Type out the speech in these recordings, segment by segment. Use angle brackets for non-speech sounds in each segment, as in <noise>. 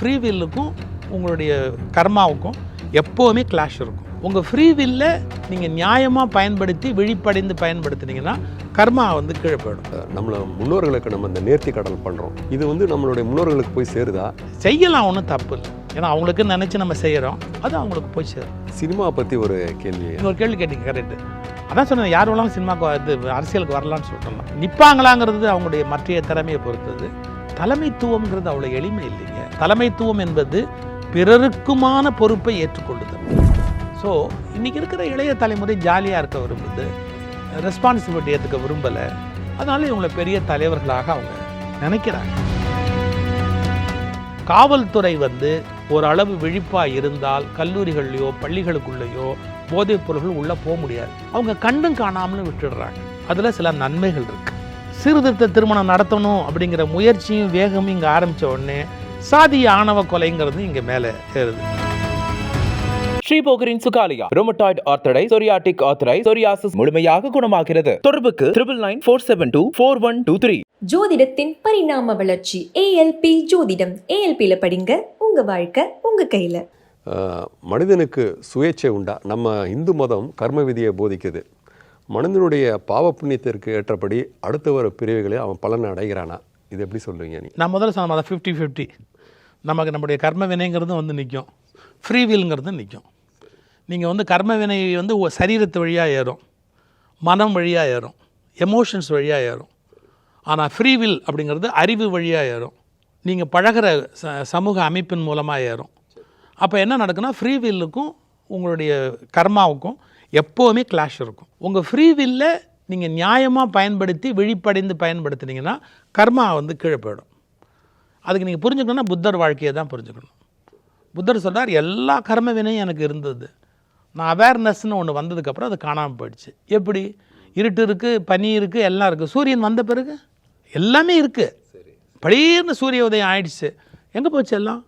Free வில்லுக்கும் உங்களுடைய கர்மாவுக்கும் எப்போவுமே clash இருக்கும். உங்கள் ஃப்ரீ வில்ல நீங்கள் நியாயமாக பயன்படுத்தி விழிப்படைந்து பயன்படுத்துனீங்கன்னா கர்மா வந்து கீழே போயிடும். நம்மள முன்னோர்களுக்கு நம்ம இந்த நேர்த்தி கடல் பண்ணுறோம் இது வந்து நம்மளுடைய முன்னோர்களுக்கு போய் சேருதா? செய்யலாம் ஒன்றும் தப்பு இல்லை. ஏன்னா அவங்களுக்கு நினச்சி நம்ம செய்கிறோம் அது அவங்களுக்கு போய் சேரும். சினிமா பற்றி ஒரு கேள்வி. இன்னொரு கேள்வி கேட்டீங்க கரெக்டு அதான் சொன்னேன் யார் வேணாலும் சினிமாவுக்கு இது அரசியலுக்கு வரலாம்னு சொல்லிட்டோம் நிற்பாங்களாங்கிறது அவங்களுடைய மற்றைய திறமையை பொறுத்தது. தலைமைத்துவம்ங்கிறது அவ்வளோ எளிமை இல்லைங்க. தலைமைத்துவம் என்பது பிறருக்குமான பொறுப்பை ஏற்றுக்கொள்ளுதல். ஸோ இன்றைக்கி இருக்கிற இளைய தலைமுறை ஜாலியாக இருக்க விரும்புது. ரெஸ்பான்சிபிலிட்டி ஏற்றுக்க விரும்பலை. அதனால இவங்களை பெரிய தலைவர்களாக அவங்க நினைக்கிறாங்க. காவல்துறை வந்து ஓரளவு விழிப்பாக இருந்தால் கல்லூரிகள்லையோ பள்ளிகளுக்குள்ளேயோ போதைப் பொருள்கள் உள்ளே போக முடியாது. அவங்க கண்டும் காணாமலும் விட்டுடுறாங்க. அதில் சில நன்மைகள் இருக்குது சீர்திருத்த திருமணம் நடத்தணும் அப்படிங்கிற முயற்சியும் வேகமும் இங்கே ஆரம்பித்த உடனே சாதிய ஆணவ கொலைங்கிறது இங்கே மேலே ஏறுது. ஸ்ரீபோகரின் சுகாலியா ரோமட்டாய்டு ஆர்த்தடை சொரியாட்டிக் ஆர்த்தரை சொரியாசிஸ் முழுமையாக குணமாகிறது. தொடர்புக்கு triple nine four seven two four one two three ஜோதிடத்தின் பரிணாம வளர்ச்சி ஏஎல்பி ஜோதிடம். ஏஎல்பியில படிங்க உங்க வாழ்க்கை உங்க கையில. மனிதனுக்கு சுயேட்சை உண்டா? நம்ம இந்து மதம் கர்ம விதியை போதிக்குது. மனிதனுடைய பாவ புண்ணியத்திற்கு ஏற்றபடி அடுத்த வர பிரிவுகளை அவன் பலன் அடைகிறானா? இது எப்படி சொல்லுவீங்க நீ நான் முதல்ல சொன்ன ஃபிஃப்டி ஃபிஃப்டி நமக்கு நம்முடைய கர்ம வினைங்கிறதும் வந்து நிற்கும் ஃப்ரீ வீல்ங்கிறது நிற்கும் நீங்கள் வந்து கர்ம வினை வந்து சரீரத்து வழியாக ஏறும். மனம் வழியாக ஏறும். எமோஷன்ஸ் வழியாக ஏறும். ஆனால் ஃப்ரீ வில் அப்படிங்கிறது அறிவு வழியாக ஏறும். நீங்கள் பழகுற ச சமூக அமைப்பின் மூலமாக ஏறும். அப்போ என்ன நடக்குன்னா ஃப்ரீ வில்லுக்கும் உங்களுடைய கர்மாவுக்கும் எப்போவுமே கிளாஷ் இருக்கும். உங்கள் ஃப்ரீ வில்ல நீங்கள் நியாயமாக பயன்படுத்தி விழிப்படைந்து பயன்படுத்துனீங்கன்னா கர்மா வந்து கீழே போயிடும். அதுக்கு நீங்கள் புரிஞ்சுக்கணும்னா புத்தர் வாழ்க்கையை தான் புரிஞ்சுக்கணும். புத்தர் சொல்றார் எல்லா கர்ம வினையும் எனக்கு இருந்தது. நான் அவேர்னஸ்னு ஒன்று வந்ததுக்கப்புறம் அது காணாமல் போயிடுச்சு. எப்படி? இருட்டு இருக்குது பனி இருக்குது எல்லாம் இருக்குது சூரியன் வந்த பிறகு எல்லாமே இருக்குது பளீர்னு சூரிய உதயம் ஆயிடுச்சு. எங்கே போச்சு எல்லாம்?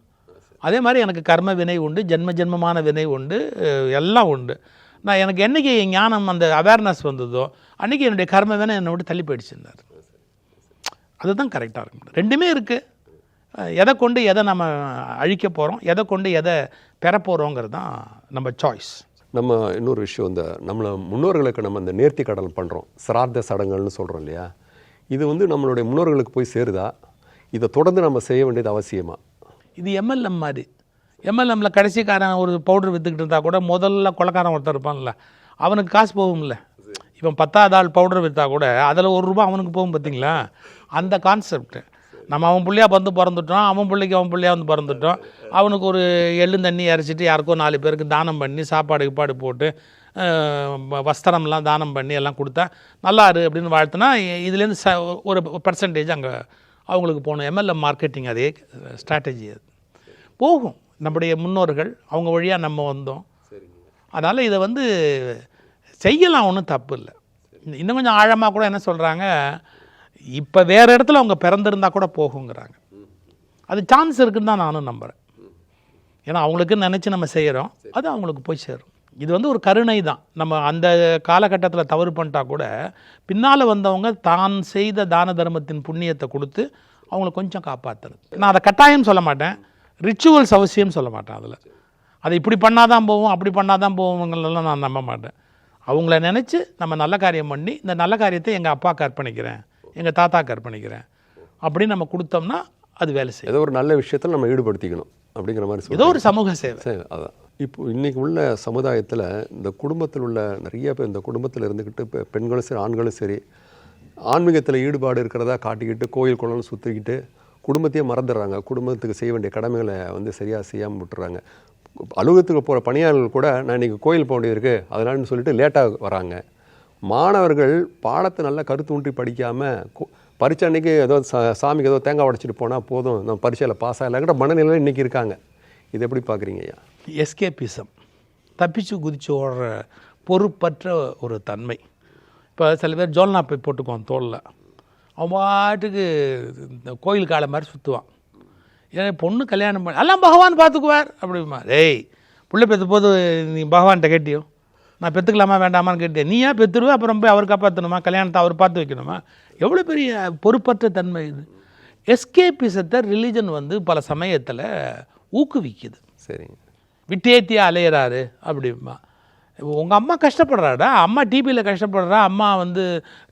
அதே மாதிரி எனக்கு கர்ம வினை உண்டு ஜென்ம ஜென்மமான வினை உண்டு எல்லாம் உண்டு. நான் எனக்கு என்னைக்கு ஞானம் அந்த அவேர்னஸ் வந்ததோ அன்றைக்கி என்னுடைய கர்ம வினை என்னை விட்டு தள்ளி போயிடுச்சுன்னார் அதுதான் கரெக்டாக இருக்கும். ரெண்டுமே இருக்குது எதை கொண்டு எதை நம்ம அழிக்க போகிறோம் எதை கொண்டு எதை பெற போகிறோங்கிறது தான் நம்ம சாய்ஸ் நம்ம இன்னொரு விஷயம் இந்த நம்மள முன்னோர்களுக்கு நம்ம இந்த நேர்த்தி கடல் பண்ணுறோம் சிரார்த்த சடங்குகள்னு சொல்கிறோம் இல்லையா? இது வந்து நம்மளுடைய முன்னோர்களுக்கு போய் சேருதா? இதை தொடர்ந்து நம்ம செய்ய வேண்டியது அவசியமா? இது எம்எல்எம் மாதிரி. எம்எல்எம்ல கடைசிக்காரன் ஒரு பவுடர் விற்றுக்கிட்டு இருந்தால் கூட முதல்ல கொலக்காரன் ஒருத்தர் இருப்பான்ல. அவனுக்கு காசு போகும்ல. இவன் பத்தாவது ஆள் பவுடர் விற்றா கூட அதில் ஒரு ரூபா அவனுக்கு போகும் பார்த்தீங்களா அந்த கான்செப்ட் நம்ம அவன் பிள்ளையா வந்து பிறந்துட்டோம் அவன் பிள்ளைக்கு அவன் பிள்ளையா வந்து பிறந்துட்டோம். அவனுக்கு ஒரு எள்ளு தண்ணி இறச்சிட்டு யாருக்கோ நாலு பேருக்கு தானம் பண்ணி சாப்பாடு கிப்பாடு போட்டு வ- வஸ்திரம்லாம் தானம் பண்ணி எல்லாம் கொடுத்தா நல்லா இரு அப்படின்னு வாழ்த்துனா இதுலேருந்து ச ஒரு பர்சன்டேஜ் அங்கே அவங்களுக்கு போகணும். எம்எல்எம் மார்க்கெட்டிங் அதே ஸ்ட்ராட்டஜி அது. போகும். நம்முடைய முன்னோர்கள் அவங்க வழியாக நம்ம வந்தோம். அதனால் இதை வந்து செய்யலாம் ஒன்றும் தப்பு இல்லை. இன்னும் கொஞ்சம் ஆழமாக கூட என்ன சொல்கிறாங்க இப்போ வேறு இடத்துல அவங்க பிறந்திருந்தா கூட போகுங்கிறாங்க. அது சான்ஸ் இருக்குன்னு தான் நானும் நம்புகிறேன் ஏன்னா அவங்களுக்கு நினச்சி நம்ம செய்கிறோம் அது அவங்களுக்கு போய் சேரும். இது வந்து ஒரு கருணை தான். நம்ம அந்த காலகட்டத்தில் தவறு பண்ணிட்டா கூட பின்னால் வந்தவங்க தான் செய்த தான தர்மத்தின் புண்ணியத்தை கொடுத்து அவங்கள கொஞ்சம் காப்பாற்றுறது நான் அதை கட்டாயம் சொல்ல மாட்டேன். ரிச்சுவல்ஸ் அவசியம் சொல்ல மாட்டேன் அதில். அதை இப்படி பண்ணாதான் போவோம் அப்படி பண்ணாதான் போவோங்களெல்லாம் நான் நம்ப மாட்டேன். அவங்கள நினச்சி நம்ம நல்ல காரியம் பண்ணி இந்த நல்ல காரியத்தை எங்கள் அப்பாவுக்கு அர்ப்பணிக்கிறேன் எங்கள் தாத்தாக்கு அர்ப்பணிக்கிறேன். அப்படின்னு நம்ம கொடுத்தோம்னா அது வேலை செய்யும். ஏதோ ஒரு நல்ல விஷயத்தில் நம்ம ஈடுபடுத்திக்கணும் அப்படிங்கிற மாதிரி ஏதோ. ஒரு சமூக சேவை. சரி அதான். இப்போ இன்னைக்கு உள்ள சமுதாயத்தில் இந்த குடும்பத்தில் உள்ள நிறைய பேர் இந்த குடும்பத்தில் இருந்துக்கிட்டு பெ- பெண்களும் சரி ஆண்களும் சரி ஆன்மீகத்தில் ஈடுபாடு இருக்கிறதா காட்டிக்கிட்டு கோயில் குளம் சுற்றிக்கிட்டு குடும்பத்தையே மறந்துடுறாங்க. குடும்பத்துக்கு செய்ய வேண்டிய கடமைகளை வந்து சரியாக செய்யாமல் விட்டுறாங்க. அலுவலகத்துக்கு போகிற பணியாளர்கள் கூட நான் இன்றைக்கி கோயில் போக வேண்டியது இருக்குது அதனாலன்னு சொல்லிட்டு லேட்டாக வராங்க. மாணவர்கள் பாடத்தை நல்லா கருத்து ஊன்றி படிக்காமல் பரீட்சை அன்றைக்கி ஏதோ சா- சாமிக்கு ஏதோ தேங்காய் உடைச்சிட்டு போனால் போதும். நம்ம பரீட்சையில் பாஸ் ஆகலைங்கிற மனநிலையில் இன்றைக்கி இருக்காங்க. இது எப்படி பார்க்குறீங்க ஐயா? எஸ்கேபிசம் தப்பிச்சு குதிச்சு ஓடுற பொறுப்பற்ற ஒரு தன்மை. இப்போ சில பேர் ஜோல்னா போய் போட்டுக்குவான் தோளில். அவன் பாட்டுக்கு இந்த கோயில் காலை மாதிரி சுற்றுவான் ஏன் பொண்ணு கல்யாணம் பண்ணி எல்லாம் பகவான் பார்த்துக்குவார் அப்படிமா டேய் புள்ள பெற்ற போது நீ பகவான்கிட்ட கேட்டியோ? நான் பெற்றுக்கலாமா வேண்டாமான்னு கேட்டேன் நீ ஏன் பெற்றுருவ அப்புறம் போய் அவர் காப்பாற்றணுமா கல்யாணத்தை அவர் பார்த்து வைக்கணுமா? எவ்வளோ பெரிய பொறுப்பற்ற தன்மை இது. எஸ்கேபிசத்தை ரிலீஜன் வந்து பல சமயத்தில் ஊக்குவிக்குது. சரிங்க. விட்டேத்தியா அலையிறாரு அப்படிம்பா. உங்கள் அம்மா கஷ்டப்படுறாடா அம்மா டிபியில் கஷ்டப்படுறா அம்மா வந்து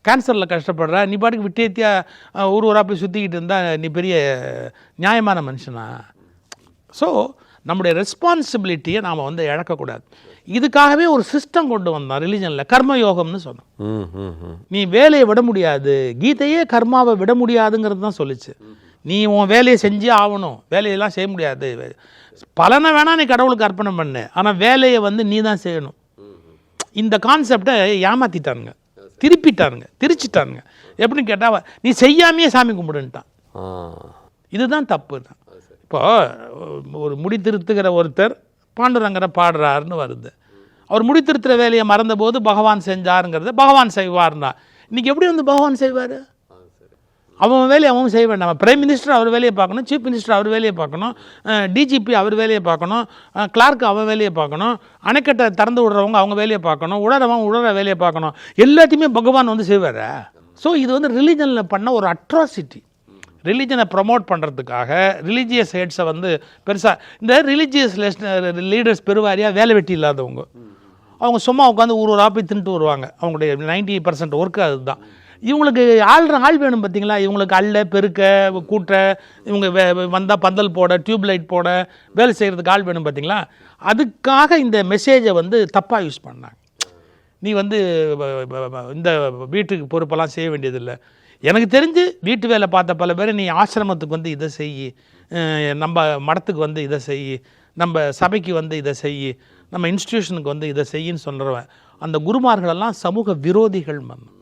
கேன்சரில் கஷ்டப்படுறா நீ பாட்டுக்கு விட்டேத்தியா அஹ், ஊர் ஊரா போய் சுற்றிக்கிட்டு இருந்தா நீ பெரிய நியாயமான மனுஷனா? ஸோ நம்முடைய ரெஸ்பான்சிபிலிட்டியை நாம் வந்து இழக்கக்கூடாது. இதுக்காகவே ஒரு சிஸ்டம் கொண்டு வந்தான் ரிலீஜனில் கர்மயோகம்னு சொன்னோம். ம் ம் ம். நீ வேலையை விட முடியாது கீதையே கர்மாவை விட முடியாதுங்கிறது தான் சொல்லுச்சு. நீ உன் வேலையை செஞ்சே ஆகணும் வேலையெல்லாம் செய்ய முடியாது. பலனை வேணா நீ கடவுளுக்கு அர்ப்பணம் பண்ணு ஆனால் வேலையை வந்து நீ தான் செய்யணும். இந்த கான்செப்டை ஏமாத்திட்டானுங்க. திருப்பிட்டானுங்க. திரிச்சிட்டானுங்க. எப்படின்னு கேட்டால் நீ செய்யாமையே சாமி கும்பிடுன்ட்டான். இதுதான் தப்பு தான். இப்போ ஒரு முடி திருத்துகிற ஒருத்தர் பாண்டுரங்கரை பாடுறாருன்னு வருது. அவர் முடி திருத்துற வேலையை மறந்தபோது பகவான் செஞ்சாருங்கிறத பகவான் செய்வார்னா இன்னைக்கு எப்படி வந்து பகவான் செய்வார்? அவன் வேலையை அவன் செய்ய வேண்டாம். பிரைம் மினிஸ்டர் அவர் வேலையை பார்க்கணும் சீஃப் மினிஸ்டர் அவர் வேலையை பார்க்கணும் டிஜிபி அவர் வேலையை பார்க்கணும் கிளார்க் அவன் வேலையை பார்க்கணும் அணைக்கட்டை திறந்து விடுறவங்க அவங்க வேலையை பார்க்கணும் உழறவன் உழற வேலையை பார்க்கணும். எல்லாத்தையுமே பகவான் வந்து செய்வார். ஸோ இது வந்து ரிலீஜனில் பண்ண ஒரு அட்ராசிட்டி ரிலீஜனை ப்ரமோட் பண்ணுறதுக்காக ரிலீஜியஸ் ஹெட்ஸை வந்து பெருசாக இந்த ரிலீஜியஸ் லீடர்ஸ் பெருவாரியாக வேலை வெட்டி இல்லாதவங்க. அவங்க சும்மா உட்காந்து ஒரு ஒரு போய் தின்ட்டு வருவாங்க. அவங்களுடைய நைன்டி பர்சன்ட் ஒர்க்கு அதுதான். இவங்களுக்கு ஆள்ற ஆள் வேணும் பார்த்தீங்களா இவங்களுக்கு அள்ள பெருக்க கூட்ட இவங்க வே வந்தால் பந்தல் போட டியூப் லைட் போட வேலை செய்கிறதுக்கு ஆள் வேணும் பார்த்தீங்களா அதுக்காக இந்த மெசேஜை வந்து தப்பாக யூஸ் பண்ணாங்க. நீ வந்து இந்த வீட்டுக்கு பொறுப்பெல்லாம் செய்ய வேண்டியதில்லை. எனக்கு தெரிஞ்சு வீட்டு வேலை பார்த்த பல பேர் நீ ஆசிரமத்துக்கு வந்து இதை செய் நம்ம மடத்துக்கு வந்து இதை செய் நம்ம சபைக்கு வந்து இதை செய் நம்ம இன்ஸ்டிடியூஷனுக்கு வந்து இதை செய்யின்னு சொல்கிறவன் அந்த குருமார்களெல்லாம் சமூக விரோதிகள் மன்னம்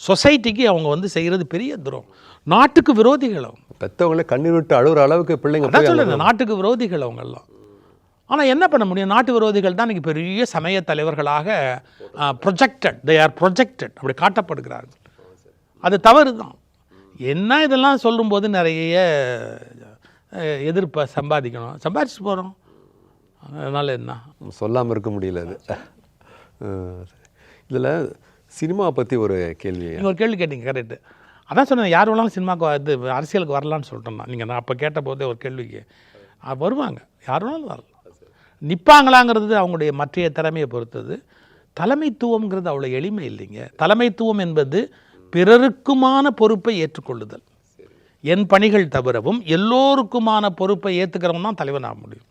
சொசைட்டிக்கு அவங்க வந்து செய்கிறது பெரிய துரோகம். நாட்டுக்கு விரோதிகள் அவங்க. பெற்றவங்களே கண்ணீர் விட்டு அழுகிற அளவுக்கு பிள்ளைங்க சொல்லுங்க நாட்டுக்கு விரோதிகள் அவங்கெல்லாம். ஆனால் என்ன பண்ண முடியும்? நாட்டு விரோதிகள் தான் இன்னைக்கு பெரிய சமய தலைவர்களாக ப்ரொஜெக்டட் தே ஆர் ப்ரொஜெக்டட் அப்படி காட்டப்படுகிறார்கள். அது தவறு தான் என்ன இதெல்லாம் சொல்லும்போது நிறைய எதிர்ப்பை சம்பாதிக்கணும். சம்பாதிச்சு போகிறோம் அதனால் என்ன? சொல்லாமல் இருக்க முடியல அது. இதில் சினிமா பற்றி ஒரு கேள்வி நீங்கள் ஒரு கேள்வி கேட்டீங்க கரெக்டு அதான் சொன்னேன் யார் வேணாலும் சினிமாவுக்கு இது அரசியலுக்கு வரலான்னு சொல்லிட்டேன் நீங்கள் நான் அப்போ கேட்ட போதே ஒரு கேள்விக்கு வருவாங்க. யார் வேணாலும் வரலாம். நிற்பாங்களாங்கிறது அவங்களுடைய மற்றைய திறமையை பொறுத்தது. தலைமைத்துவம்ங்கிறது அவ்வளோ எளிமை இல்லைங்க. தலைமைத்துவம் என்பது பிறருக்குமான பொறுப்பை ஏற்றுக்கொள்ளுதல். என் பணிகள் தவிரவும் எல்லோருக்குமான பொறுப்பை ஏற்றுக்கிறவன் தான் தலைவனாக முடியும்.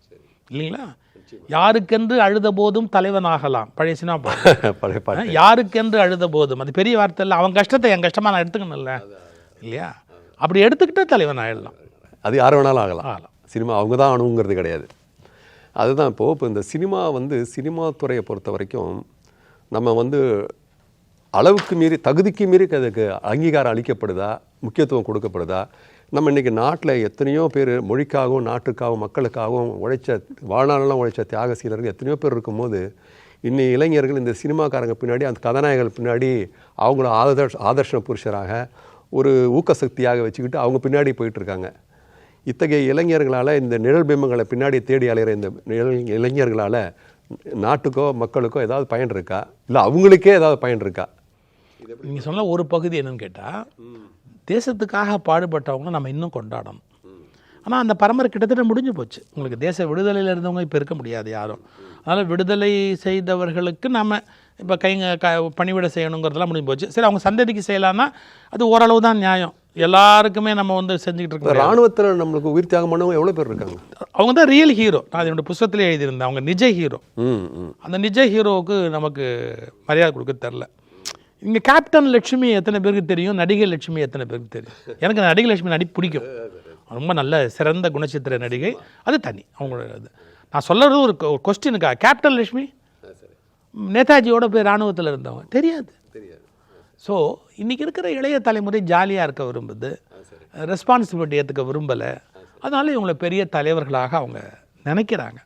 இல்லைங்களா? யாருக்கென்று அழுத போதும் தலைவனாகலாம். பழைய சினிமா <laughs> யாருக்கென்று அழுத போதும் அது பெரிய வார்த்தை இல்லை. அவன் கஷ்டத்தை என் கஷ்டமா நான் எடுத்துக்கணும்ல. இல்லையா? அப்படி எடுத்துக்கிட்டே தலைவன் ஆயிடலாம். அது யார் வேணாலும் ஆகலாம். ஆகலாம். சினிமா அவங்க தான் அணுங்கிறது கிடையாது. அதுதான் இப்போ இப்போ இந்த சினிமா வந்து சினிமா துறையை பொறுத்த வரைக்கும் நம்ம வந்து அளவுக்கு மீறி தகுதிக்கு மீறி அதுக்கு அங்கீகாரம் அளிக்கப்படுதா? முக்கியத்துவம் கொடுக்கப்படுதா? நம்ம இன்றைக்கி நாட்டில் எத்தனையோ பேர் மொழிக்காகவும் நாட்டுக்காகவும் மக்களுக்காகவும் உழைச்ச வாழ்நாளெல்லாம் உழைச்ச தியாக சீலர்கள் எத்தனையோ பேர் இருக்கும்போது இன்னி இளைஞர்கள் இந்த சினிமாக்காரங்க பின்னாடி அந்த கதாநாயகர்கள் பின்னாடி அவங்கள ஆதர்ஷ ஆதர்ஷ புருஷராக ஒரு ஊக்கசக்தியாக வச்சுக்கிட்டு அவங்க பின்னாடி போயிட்டு இருக்காங்க இத்தகைய இளைஞர்களால் இந்த நிழல் பிம்பங்களை பின்னாடி தேடி அலைகிற இந்த இளைஞர்களால் நாட்டுக்கோ மக்களுக்கோ ஏதாவது பயன் இருக்கா? இல்லை அவங்களுக்கே ஏதாவது பயன் இருக்கா? நீங்க சொன்ன ஒரு பகுதி என்னன்னு கேட்டா தேசத்துக்காக பாடுபட்டவங்க நம்ம இன்னும் கொண்டாடணும். ஆனா அந்த பரம்பரை கிட்டத்தட்ட முடிஞ்சு போச்சு. உங்களுக்கு தேச விடுதலையில் இருந்தவங்க இப்போ இருக்க முடியாது யாரும். அதனால் விடுதலை செய்தவர்களுக்கு நம்ம இப்போ கைங்க க பணிவிட செய்யணுங்கிறதெல்லாம் முடிஞ்சு போச்சு. சரி அவங்க சந்ததிக்கு செய்யலான்னா அது ஓரளவு தான் நியாயம். எல்லாருக்குமே நம்ம வந்து செஞ்சுக்கிட்டு இருக்கோம் ராணுவத்தில் நம்மளுக்கு உயிர் தியாகம் பண்ணவங்க எவ்வளோ பேர் இருக்காங்க? அவங்க தான் ரியல் ஹீரோ நான் என்னோட புஸ்தகத்திலே எழுதியிருந்தேன். அவங்க நிஜ ஹீரோ அந்த நிஜ ஹீரோவுக்கு நமக்கு மரியாதை கொடுக்க தெரில இங்கே கேப்டன் லட்சுமி எத்தனை பேருக்கு தெரியும்? நடிகை லட்சுமி எத்தனை பேருக்கு தெரியும்? எனக்கு நடிகை லட்சுமி நடி பிடிக்கும். ரொம்ப நல்ல சிறந்த குணச்சித்திர நடிகை. அது தனி அவங்களோட இது. நான் சொல்கிறது ஒரு கொஸ்டினுக்கா கேப்டன் லட்சுமி? நேதாஜியோட போய் இராணுவத்தில் இருந்தவங்க தெரியாது. ஸோ இன்றைக்கி இருக்கிற இளைய தலைமுறை ஜாலியாக இருக்க விரும்புது. ரெஸ்பான்சிபிலிட்டி ஏற்றுக்க விரும்பலை. அதனால இவங்களை பெரிய தலைவர்களாக அவங்க நினைக்கிறாங்க.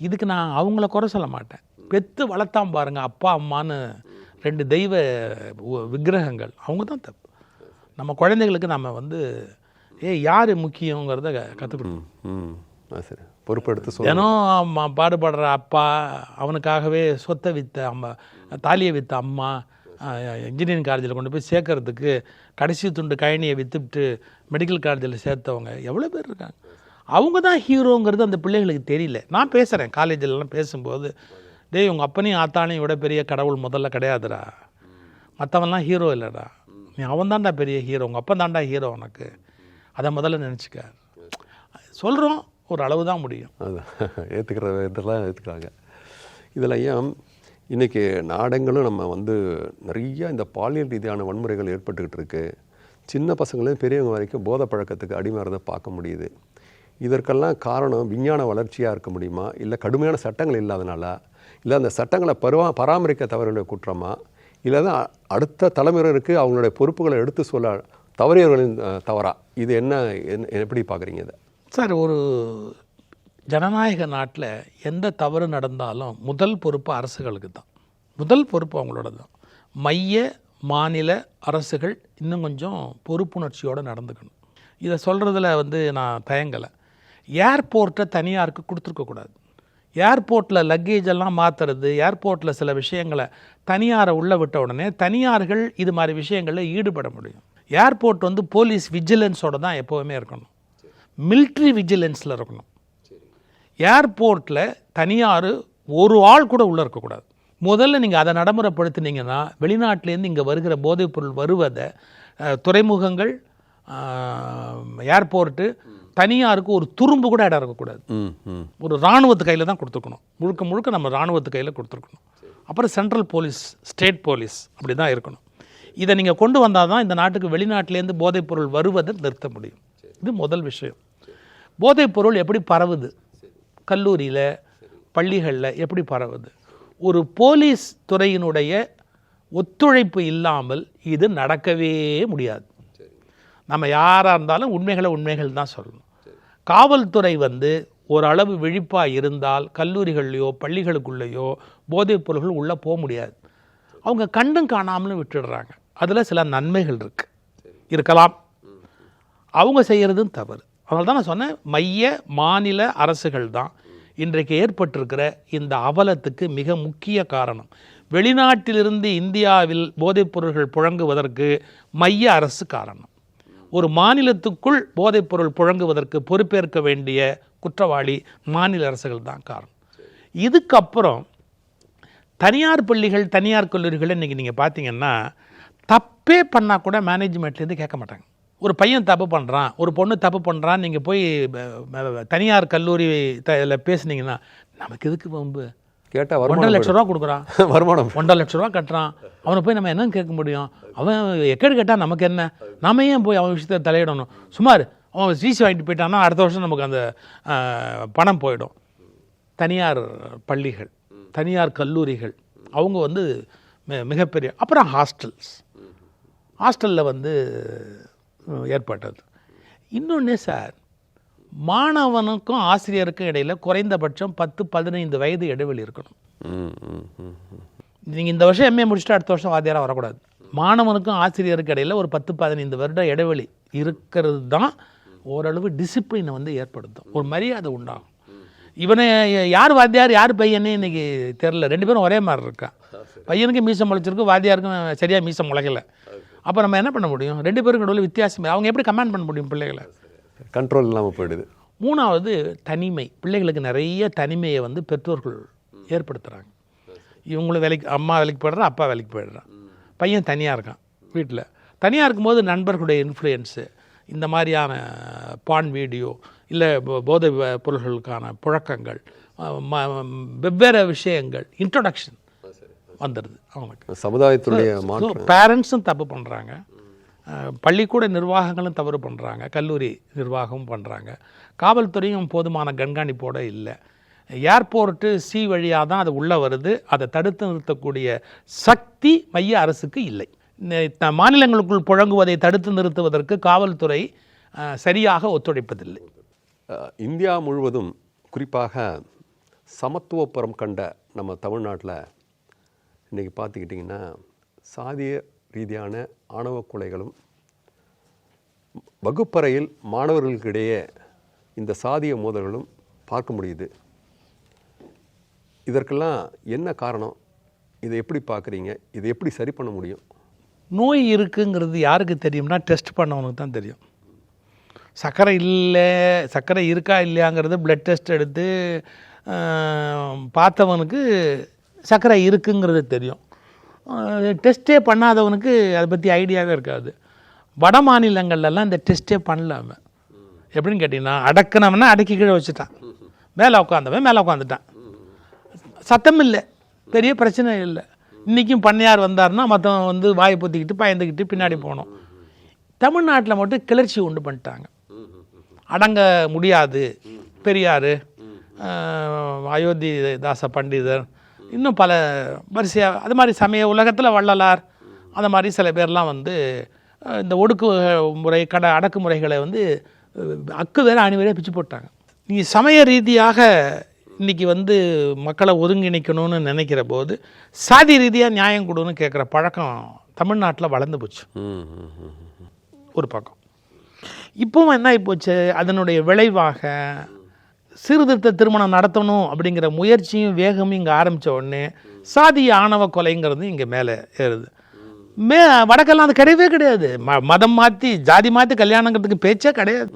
இதுக்கு நான் அவங்கள குறை சொல்ல மாட்டேன். பெற்று வளர்த்தாம் பாருங்கள் அப்பா அம்மான்னு ரெண்டு தெய்வ விக்கிரகங்கள். அவங்க தான் தப்பு. நம்ம குழந்தைகளுக்கு நம்ம வந்து ஏ யார் முக்கியங்கிறத கற்றுக் கொடுக்கணும் ம் ஆ சரி. பொறுப்பெடுத்து தினம் பாடுபடுற அப்பா அவனுக்காகவே சொத்தை வித்த அம்மா தாலியை வித்த அம்மா இன்ஜினியரிங் காலேஜில் கொண்டு போய் சேர்க்கறதுக்கு கடைசி துண்டு கயனியை விற்றுட்டு மெடிக்கல் காலேஜில் சேர்த்தவங்க எவ்வளோ பேர் இருக்காங்க? அவங்க தான் ஹீரோங்கிறது அந்த பிள்ளைகளுக்கு தெரியல. நான் பேசுகிறேன் காலேஜிலலாம் பேசும்போது டேய் உங்கள் அப்பனையும் ஆத்தானையும் விட பெரிய கடவுள் முதல்ல கிடையாதுடா. மற்றவன்லாம் ஹீரோ இல்லைடா. நீ அவன் தான்டா பெரிய ஹீரோ உங்கள் அப்பன் தான்டா ஹீரோ உனக்கு. அதை முதல்ல நினச்சிக்க. சொல்கிறோம் ஒரு அளவு தான் முடியும். அது ஏற்றுக்கிற இதெல்லாம் ஏற்றுக்கிறாங்க இதில் ஏன் இன்றைக்கி நாடங்களும் நம்ம வந்து நிறையா இந்த பாலியல் ரீதியான வன்முறைகள் ஏற்பட்டுக்கிட்டு இருக்கு. சின்ன பசங்களையும் பெரியவங்க வரைக்கும் போதை பழக்கத்துக்கு அடிமாறதை பார்க்க முடியுது. இதற்கெல்லாம் காரணம் விஞ்ஞான வளர்ச்சியாக இருக்க முடியுமா? இல்லை கடுமையான சட்டங்கள் இல்லாதனால இல்லை அந்த சட்டங்களை பருவா பராமரிக்க தவறுடைய குற்றமா? இல்லை தான் அடுத்த தலைமுறையினருக்கு அவங்களுடைய பொறுப்புகளை எடுத்து சொல்ல தவறியவர்களின் தவறா? இது என்ன என்ன- எப்படி பார்க்குறீங்க இதை? சார் ஒரு ஜனநாயக நாட்டில் எந்த தவறு நடந்தாலும் முதல் பொறுப்பு அரசுகளுக்கு தான். முதல் பொறுப்பு அவங்களோட தான். மைய மாநில அரசுகள் இன்னும் கொஞ்சம் பொறுப்புணர்ச்சியோடு நடந்துக்கணும். இதை சொல்கிறதுல வந்து நான் தயங்கலை. ஏர்போர்ட்டை தனியாருக்கு கொடுத்துருக்கக்கூடாது. ஏர்போர்ட்டில் லக்கேஜ் எல்லாம் மாற்றுறது ஏர்போர்ட்டில் சில விஷயங்களை தனியாரை உள்ளே விட்ட உடனே தனியார்கள் இது மாதிரி விஷயங்களில் ஈடுபட முடியும். ஏர்போர்ட் வந்து போலீஸ் விஜிலன்ஸோட தான் எப்போவுமே இருக்கணும். மில்ட்ரி விஜிலன்ஸில் இருக்கணும். ஏர்போர்ட்டில் தனியார் ஒரு ஆள் கூட உள்ளே இருக்கக்கூடாது முதல்ல நீங்கள் அதை நடைமுறைப்படுத்தினீங்கன்னா வெளிநாட்டிலேருந்து இங்கே வருகிற போதைப்பொருள் வருவதை துறைமுகங்கள் ஏர்போர்ட்டு தனியாருக்கு ஒரு துரும்பு கூட இடம் இருக்கக்கூடாது. ஒரு இராணுவத்து கையில் தான் கொடுத்துருக்கணும் முழுக்க முழுக்க நம்ம இராணுவத்து கையில் கொடுத்துருக்கணும். அப்புறம் சென்ட்ரல் போலீஸ் ஸ்டேட் போலீஸ் அப்படி தான் இருக்கணும். இதை நீங்கள் கொண்டு வந்தால் தான் இந்த நாட்டுக்கு வெளிநாட்டிலேருந்து போதைப்பொருள் வருவதை நிறுத்த முடியும். இது முதல் விஷயம். போதைப்பொருள் எப்படி பரவுது? கல்லூரியில் பள்ளிகளில் எப்படி பரவுது? ஒரு போலீஸ் துறையினுடைய ஒத்துழைப்பு இல்லாமல் இது நடக்கவே முடியாது. நம்ம யாராக இருந்தாலும் உண்மைகளை உண்மைகள் தான் சொல்லணும். காவல்துறை வந்து ஓரளவு விழிப்பாக இருந்தால் கல்லூரிகள்லையோ பள்ளிகளுக்குள்ளேயோ போதைப் பொருள்கள் உள்ளே போக முடியாது. அவங்க கண்டும் காணாமலும் விட்டுடுறாங்க. அதில் சில நன்மைகள் இருக்கு. இருக்கலாம். அவங்க செய்கிறதும் தவறு. அதனால தான் நான் சொன்னேன் மைய மாநில அரசுகள் தான் இன்றைக்கு ஏற்பட்டிருக்கிற இந்த அவலத்துக்கு மிக முக்கிய காரணம். வெளிநாட்டிலிருந்து இந்தியாவில் போதைப் பொருள்கள் புழங்குவதற்கு மைய அரசு காரணம். ஒரு மாநிலத்துக்குள் போதைப்பொருள் புழங்குவதற்கு பொறுப்பேற்க வேண்டிய குற்றவாளி மாநில அரசுகள் தான் காரணம். இதுக்கப்புறம் தனியார் பள்ளிகள் தனியார் கல்லூரிகள் இன்றைக்கி நீங்கள் பார்த்தீங்கன்னா தப்பே பண்ணால் கூட மேனேஜ்மெண்ட்லேருந்து கேட்க மாட்டாங்க. ஒரு பையன் தப்பு பண்ணுறான் ஒரு பொண்ணு தப்பு பண்ணுறான் நீங்கள் போய் தனியார் கல்லூரி த பேசுனீங்கன்னா நமக்கு எதுக்கு வம்பு? கேட்டால் ஒன்றரை லட்ச ரூபா கொடுக்குறான். <laughs> வருமானம் ஒன்றரை லட்ச ரூபா கட்டுறான். அவனை போய் நம்ம என்னன்னு கேட்க முடியும்? அவன் எக்கேடு கேட்டால் நமக்கு என்ன? நாம ஏன் போய் அவன் விஷயத்தை தலையிடணும்? சுமார் அவன் சிசி வாங்கிட்டு போயிட்டான்னா அடுத்த வருஷம் நமக்கு அந்த பணம் போயிடும். தனியார் பள்ளிகள் தனியார் கல்லூரிகள் அவங்க வந்து மிகப்பெரிய அப்புறம் ஹாஸ்டல்ஸ். ஹாஸ்டலில் வந்து ஏற்பட்டது. இன்னொன்று சார் மாணவனுக்கும் ஆசிரியருக்கும் இடையில் குறைந்தபட்சம் பத்து பதினைந்து வயது இடைவெளி இருக்கணும். ம் நீங்கள் இந்த வருஷம் எம்ஏ முடிச்சுட்டு அடுத்த வருஷம் வாத்தியாராக வரக்கூடாது. மாணவனுக்கும் ஆசிரியருக்கு இடையில் ஒரு பத்து பதினைந்து வருட இடைவெளி இருக்கிறது தான் ஓரளவு டிசிப்ளினை வந்து ஏற்படுத்தும். ஒரு மரியாதை உண்டாகும். இவனை யார் வாத்தியார் யார் பையனே இன்னைக்கு தெரில ரெண்டு பேரும் ஒரே மாதிரி இருக்கான் பையனுக்கு மீசம் முளைச்சிருக்கு வாத்தியாருக்கும் சரியாக மீசம் முளைக்கல. அப்போ நம்ம என்ன பண்ண முடியும்? ரெண்டு பேருக்கு நடுவில் வித்தியாசம் அவங்க எப்படி கமாண்ட் பண்ண முடியும் பிள்ளைகளை? கண்ட்ரோல் இல்லாமல் போயிடுது. மூணாவது தனிமை. பிள்ளைகளுக்கு நிறைய தனிமையை வந்து பெற்றோர்கள் ஏற்படுத்துகிறாங்க இவங்களும் வேலைக்கு அம்மா வேலைக்கு போயிடுறா அப்பா வேலைக்கு போயிடுறான் பையன் தனியாக இருக்கான் வீட்டில் தனியாக இருக்கும்போது நண்பர்களுடைய இன்ஃப்ளூயன்ஸு இந்த மாதிரியான பான் வீடியோ இல்லை போதை பொருள்களுக்கான புழக்கங்கள் வெவ்வேறு விஷயங்கள் இன்ட்ரொடக்ஷன் வந்துடுது அவனுக்கு சமுதாயத்துடைய பேரண்ட்ஸும் தப்பு பண்ணுறாங்க பள்ளிக்கூட நிர்வாகங்களும் தவறு பண்ணுறாங்க கல்லூரி நிர்வாகமும் பண்ணுறாங்க காவல்துறையும் போதுமான கண்காணிப்போடு இல்லை. ஏர்போர்ட்டு சி வழியாக தான் அது உள்ளே வருது. அதை தடுத்து நிறுத்தக்கூடிய சக்தி மைய அரசுக்கு இல்லை. இந்த மாநிலங்களுக்குள் புழங்குவதை தடுத்து நிறுத்துவதற்கு காவல்துறை சரியாக ஒத்துழைப்பதில்லை. இந்தியா முழுவதும் குறிப்பாக சமத்துவப்புறம் கண்ட நம்ம தமிழ்நாட்டில் இன்றைக்கி பார்த்துக்கிட்டிங்கன்னா சாதிய ரீதியான ஆணவ கொலைகளும் வகுப்பறையில் மாணவர்களுக்கிடையே இந்த சாதிய மோதல்களும் பார்க்க முடியுது. இதற்கெல்லாம் என்ன காரணம்? இதை எப்படி பார்க்குறீங்க? இதை எப்படி சரி பண்ண முடியும்? நோய் இருக்குங்கிறது யாருக்கு தெரியும்னா டெஸ்ட் பண்ணவனுக்கு தான் தெரியும். சர்க்கரை இல்லை சர்க்கரை இருக்கா இல்லையாங்கிறது பிளட் டெஸ்ட் எடுத்து பார்த்தவனுக்கு சர்க்கரை இருக்குங்கிறது தெரியும். டெஸ்ட்டே பண்ணாதவனுக்கு அதை பற்றி ஐடியாவே இருக்காது. வட மாநிலங்கள்லாம் இந்த டெஸ்ட்டே பண்ணலாம. எப்படின்னு கேட்டிங்கன்னா அடக்குனவனா அடக்கி கீழே வச்சுட்டான். மேலே உட்காந்தவன் மேலே உட்காந்துட்டான். சத்தம் இல்லை. பெரிய பிரச்சனை இல்லை. இன்றைக்கும் பண்ணையார் வந்தாருன்னா மற்றவன் வந்து வாயை பொத்திக்கிட்டு பயந்துக்கிட்டு பின்னாடி போனோம். தமிழ்நாட்டில் மட்டும் கிளர்ச்சி உண்டு பண்ணிட்டாங்க. அடங்க முடியாது. பெரியார் அயோத்தி தாச பண்டிதர் இன்னும் பல வரிசையாக அது மாதிரி சமய உலகத்தில் வள்ளலார் அந்த மாதிரி சில பேர்லாம் வந்து இந்த ஒடுக்கு முறை கட அடக்குமுறைகளை வந்து அக்கு வேற அணி வேற பிச்சு போட்டாங்க. நீ சமய ரீதியாக இன்னைக்கு வந்து மக்களை ஒருங்கிணைக்கணும்னு நினைக்கிற போது சாதி ரீதியாக நியாயம் கொடுன்னு கேட்குற பழக்கம் தமிழ்நாட்டில் வளர்ந்து போச்சு. ஒரு பக்கம். இப்போவும் என்ன ஆகிப்போச்சு அதனுடைய விளைவாக சீர்திருத்த திருமணம் நடத்தணும் அப்படிங்கிற முயற்சியும் வேகமும் இங்கே ஆரம்பித்த உடனே சாதிய ஆணவ கொலைங்கிறது இங்கே மேலே ஏறுது. மே வடக்கெல்லாம் அது கிடையவே கிடையாது. ம மதம் மாற்றி ஜாதி மாற்றி கல்யாணங்கிறதுக்கு பேச்சே கிடையாது.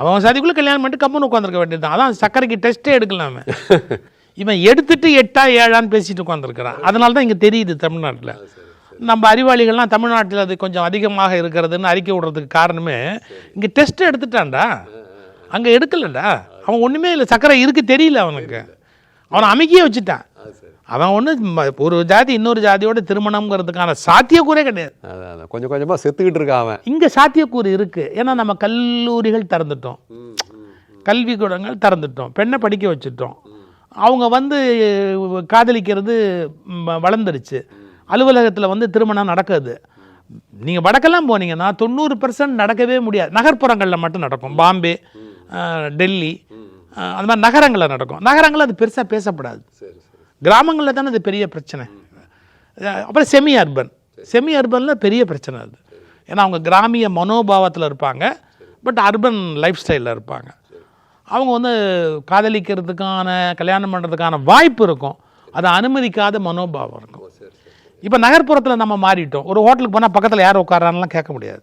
அவன் சாதிக்குள்ளே கல்யாணம் பண்ணிட்டு கம்முன்னு உட்காந்துருக்க வேண்டியது அதான் சக்கரைக்கு டெஸ்ட்டே எடுக்கலாமே இவன் எடுத்துட்டு எட்டா ஏழான்னு பேசிட்டு உட்காந்துருக்கிறான் அதனால தான் இங்கே தெரியுது தமிழ்நாட்டில். நம்ம அறிவாளிகள்லாம் தமிழ்நாட்டில் அது கொஞ்சம் அதிகமாக இருக்கிறதுன்னு அறிக்கை விடுறதுக்கு காரணமே இங்கே டெஸ்ட் எடுத்துட்டான்டா. அங்கே எடுக்கலடா. அவன் ஒன்றுமே இல்லை. சர்க்கரை இருக்கு தெரியல அவனுக்கு. அவனை அமைக்கியே வச்சுட்டான். அவன் ஒன்று ஒரு ஜாதி இன்னொரு ஜாதியோட திருமணம்ங்கிறதுக்கான சாத்தியக்கூறே கிடையாது. கொஞ்சம் கொஞ்சமாக செத்துக்கிட்டு இருக்கா அவன். இங்கே சாத்தியக்கூறு இருக்குது ஏன்னா நம்ம கல்லூரிகள் திறந்துட்டோம். கல்விக்கூடங்கள் திறந்துட்டோம். பெண்ணை படிக்க வச்சுட்டோம். அவங்க வந்து காதலிக்கிறது வளர்ந்துருச்சு. அலுவலகத்தில் வந்து திருமணம் நடக்குது. நீங்கள் வடக்கெல்லாம் போனீங்கன்னா தொண்ணூறு பர்சன்ட் நடக்கவே முடியாது. நகர்ப்புறங்களில் மட்டும் நடக்கும். பாம்பே டெல்லி. அந்த மாதிரி நகரங்களில் நடக்கும். நகரங்களில் அது பெருசாக பேசப்படாது. கிராமங்களில் தானே அது பெரிய பிரச்சனை. அப்புறம் செமி அர்பன் செமி அர்பனில் பெரிய பிரச்சனை அது. ஏன்னா அவங்க கிராமிய மனோபாவத்தில் இருப்பாங்க. பட் அர்பன் லைஃப் ஸ்டைலில் இருப்பாங்க அவங்க வந்து காதலிக்கிறதுக்கான கல்யாணம் பண்ணுறதுக்கான வாய்ப்பு இருக்கும். அதை அனுமதிக்காத மனோபாவம் இருக்கும். இப்போ நகர்ப்புறத்தில் நம்ம மாறிட்டோம். ஒரு ஹோட்டலுக்கு போனால் பக்கத்தில் யார் உட்காரான்லாம் கேட்க முடியாது.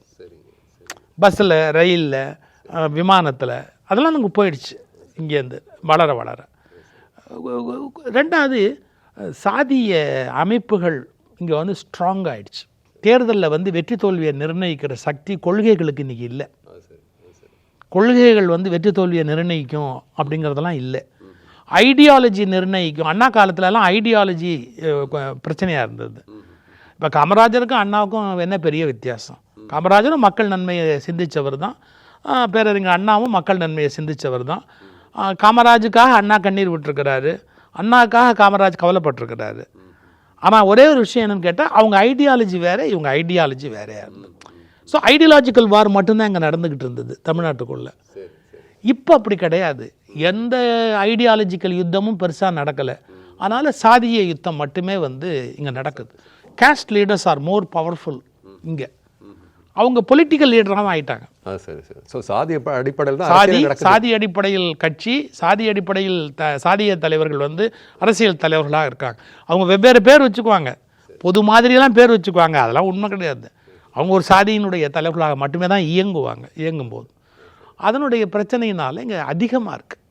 பஸ்ஸில் ரயிலில் விமானத்தில். அதெல்லாம் நமக்கு போயிடுச்சு. இங்கேருந்து வளர வளர. ரெண்டாவது சாதிய அமைப்புகள் இங்கே வந்து ஸ்ட்ராங் ஆயிடுச்சு. தேர்தலில் வந்து வெற்றி தோல்வியை நிர்ணயிக்கிற சக்தி கொள்கைகளுக்கு இன்றைக்கி இல்லை. கொள்கைகள் வந்து வெற்றி தோல்வியை நிர்ணயிக்கும் அப்படிங்கிறதெல்லாம் இல்லை. ஐடியாலஜி நிர்ணயிக்கும். அண்ணா காலத்துலலாம் ஐடியாலஜி பிரச்சனையாக இருந்தது. இப்போ காமராஜருக்கும் அண்ணாவுக்கும் என்ன பெரிய வித்தியாசம்? காமராஜரும் மக்கள் நன்மையை சிந்திச்சவர் தான் பேரறிஞர் அண்ணாவும் மக்கள் நன்மையை சிந்திச்சவர் தான். காமராஜுக்காக அண்ணா கண்ணீர் விட்டுருக்கிறாரு. அண்ணாக்காக காமராஜ் கவலைப்பட்டிருக்கிறாரு. ஆனால் ஒரே ஒரு விஷயம் என்னென்னு கேட்டால் அவங்க ஐடியாலஜி வேறு இவங்க ஐடியாலஜி வேறையாக இருந்தது. ஸோ ஐடியாலஜிக்கல் வார் மட்டும்தான் இங்கே நடந்துக்கிட்டு இருந்தது தமிழ்நாட்டுக்குள்ளே. இப்போ அப்படி கிடையாது. எந்த ஐடியாலஜிக்கல் யுத்தமும் பெருசாக நடக்கலை. அதனால் சாதிய யுத்தம் மட்டுமே வந்து இங்கே நடக்குது. Caste leaders are more powerful இங்கே. அவங்க பொலிட்டிக்கல் லீடராகவும் ஆகிட்டாங்க சரி சரி. ஸோ சாதி அடிப்படையில் தான் சாதி சாதி அடிப்படையில் கட்சி சாதி அடிப்படையில் த சாதிய தலைவர்கள் வந்து அரசியல் தலைவர்களாக இருக்காங்க. அவங்க வெவ்வேறு பேர் வச்சுக்குவாங்க. பொது மாதிரியெல்லாம் பேர் வச்சுக்குவாங்க. அதெல்லாம் உண்மை கிடையாது. அவங்க ஒரு சாதியினுடைய தலைவர்களாக மட்டுமே தான் இயங்குவாங்க இயங்கும்போது. அதனுடைய பிரச்சனையினால இங்கே அதிகமாக இருக்குது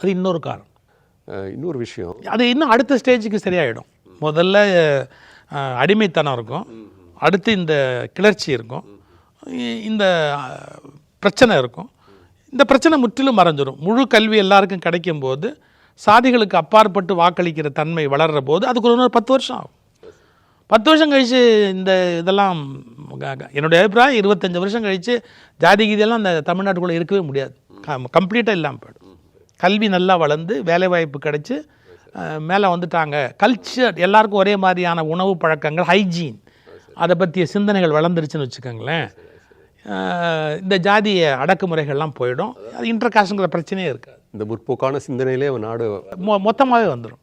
அது இன்னொரு காரணம். இன்னொரு விஷயம். அது இன்னும் அடுத்த ஸ்டேஜுக்கு சரியாயிடும். முதல்ல அடிமைத்தனம் இருக்கும். அடுத்து இந்த கிளர்ச்சி இருக்கும். இந்த பிரச்சனை இருக்கும். இந்த பிரச்சனை முற்றிலும் மறைஞ்சிரும். முழு கல்வி எல்லாருக்கும் கிடைக்கும் போது சாதிகளுக்கு அப்பாற்பட்டு வாக்களிக்கிற தன்மை வளர்ற போது அதுக்கு ஒரு பத்து வருஷம் ஆகும். பத்து வருஷம் கழித்து இந்த இதெல்லாம் என்னுடைய அபிப்பிராயம் இருபத்தஞ்சு வருஷம் கழித்து ஜாதி கீதியெல்லாம் அந்த தமிழ்நாட்டுக்குள்ளே இருக்கவே முடியாது. கம்ப்ளீட்டாக இல்லாமல் போயிடும். கல்வி நல்லா வளர்ந்து வேலைவாய்ப்பு கிடைச்சி மேலே வந்துட்டாங்க. கல்ச்சர் எல்லாருக்கும் ஒரே மாதிரியான உணவு பழக்கங்கள் ஹைஜீன். அதை பற்றிய சிந்தனைகள் வளர்ந்துருச்சுன்னு வச்சுக்கோங்களேன். இந்த ஜாதிய அடக்குமுறைகள்லாம் போயிடும். அது இன்டர் காஸ்ட்டுங்கிற பிரச்சனையே இருக்காது. இந்த முற்போக்கான சிந்தனையிலே அவன் நாடு மொ மொத்தமாகவே வந்துடும்